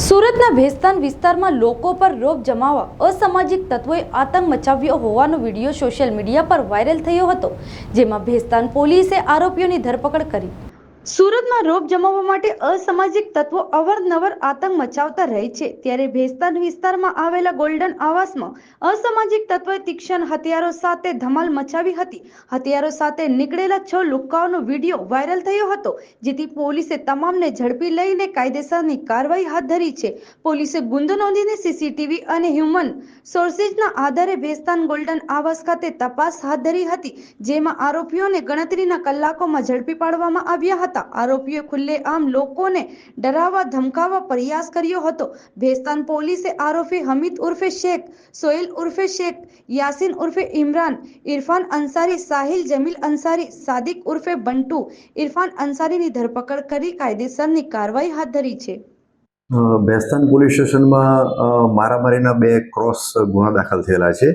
સુરતના ભેસ્તાન વિસ્તારમાં લોકો પર રોપ જમાવવા અસામાજિક તત્વોએ આતંક મચાવ્યો હોવાનો વીડિયો સોશિયલ મીડિયા પર વાયરલ થયો હતો, જેમાં ભેસ્તાન પોલીસે આરોપીઓની ધરપકડ કરી. સુરતમાં રોપ જમાવવા માટે અસામાજિક તત્વો અવારનવાર આતંક મચાવતા રહે છે. ત્યારે ભેસ્તાન વિસ્તારમાં આવેલા ગોલ્ડન આવાસમાં અસામાજિક તત્વોએ તીક્ષ્ણ હથિયારો સાથે ધમાલ મચાવી હતી. હથિયારો સાથે નીકળેલા છ લુક્કાઓનો વીડિયો વાયરલ થયો હતો, જેથી પોલીસે તમામને ઝડપી લઈને કાયદેસરની કાર્યવાહી હાથ ધરી છે. પોલીસે ગુંદો નોંધીને સીસીટીવી અને હ્યુમન સોર્સિસના આધારે ભેસ્તાન ગોલ્ડન આવાસ ખાતે તપાસ હાથ ધરી હતી, જેમાં આરોપીઓને ગણતરીના કલાકોમાં ઝડપી પાડવામાં આવ્યા હતા. આરોપીઓ ખુલ્લેઆમ લોકોને ડરાવવા, ધમકાવવા પ્રયાસ કર્યો હતો. ભેસ્તાન પોલીસે આરોપી હમીદ ઉર્ફે શેખ, સોહેલ ઉર્ફે શેખ, યાસીન ઉર્ફે ઇમરાન, ઇરફાન અંસારી, સાહિલ, જમીલ અંસારી, સાદિક ઉર્ફે બંટુ, ઇરફાન અંસારીની ધરપકડ કરી કાયદેસરની કાર્યવાહી હાથ ધરી છે. ભેસ્તાન પોલીસ સ્ટેશનમાં મારામારીના બે ક્રોસ ગુના દાખલ થયેલા છે.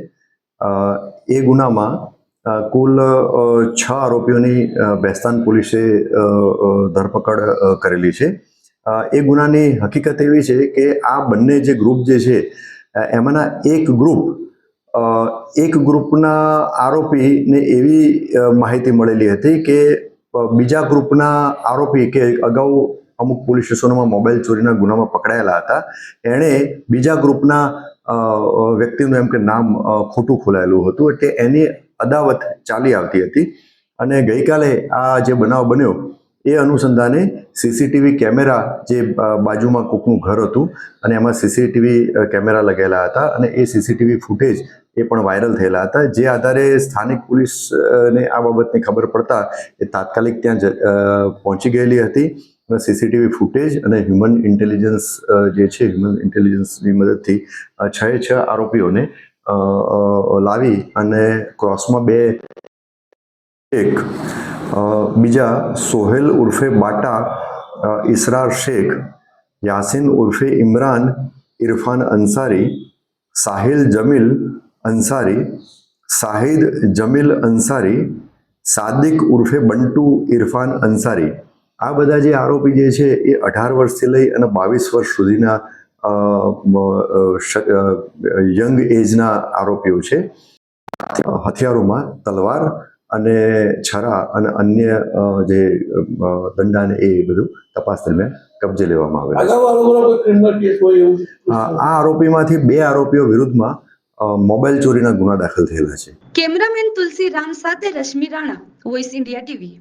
એ ગુનામાં કુલ છ આરોપીઓની બેસ્તાન પોલીસે ધરપકડ કરેલી છે. એ ગુનાની હકીકત એવી છે કે આ બંને જે ગ્રુપ જે છે એમાંના એક ગ્રુપ એક ગ્રુપના આરોપીને એવી માહિતી મળેલી હતી કે બીજા ગ્રુપના આરોપી કે અગાઉ અમુક પોલીસ સ્ટેશનોમાં મોબાઈલ ચોરીના ગુનામાં પકડાયેલા હતા. એણે બીજા ગ્રુપના વ્યક્તિનું એમ કે નામ ખોટું ખોલાયેલું હતું. એટલે એની અદાવત ચાલી આવતી હતી અને ગઈકાલે આ જે બનાવ બન્યો, એ અનુસંધાને સીસીટીવી કેમેરા જે બાજુમાં કોકનું ઘર હતું અને એમાં સીસીટીવી કેમેરા લગાવેલા હતા અને એ સીસીટીવી ફૂટેજ એ પણ વાયરલ થયેલા હતા. જે આધારે સ્થાનિક પોલીસને આ બાબતની ખબર પડતા એ તાત્કાલિક ત્યાં પહોંચી ગયેલી હતી. સીસીટીવી ફૂટેજ અને હ્યુમન ઇન્ટેલિજન્સ જે છે, હ્યુમન ઇન્ટેલિજન્સની મદદથી છ છ આરોપીઓને લાવી અને ક્રોસમાં બે એક બીજા સોહેલ ઉર્ફે બાટા ઇસરાર શેખ, યાસીન ઉર્ફે ઇમરાન, ઇરફાન અંસારી સાહિલ જમીલ અંસારી સાહિદ જમીલ અંસારી સાદિક ઉર્ફે બંટુ ઇરફાન અંસારી આ બધા જે આરોપી જે છે એ અઢાર વર્ષથી લઈ અને બાવીસ વર્ષ સુધીના યંગ એજના આરોપીઓ છે. હથિયારોમાં તલવાર અને છરા અને અન્ય જે દંડાને દંડા એ બધું તપાસ દરમિયાન કબજે લેવામાં આવે આ આરોપીમાંથી બે આરોપીઓ વિરુદ્ધમાં મોબાઈલ ચોરીના ગુના દાખલ થયેલા છે. કેમેરામેન તુલસી રામ સાથે Rashmi Rana voice India TV.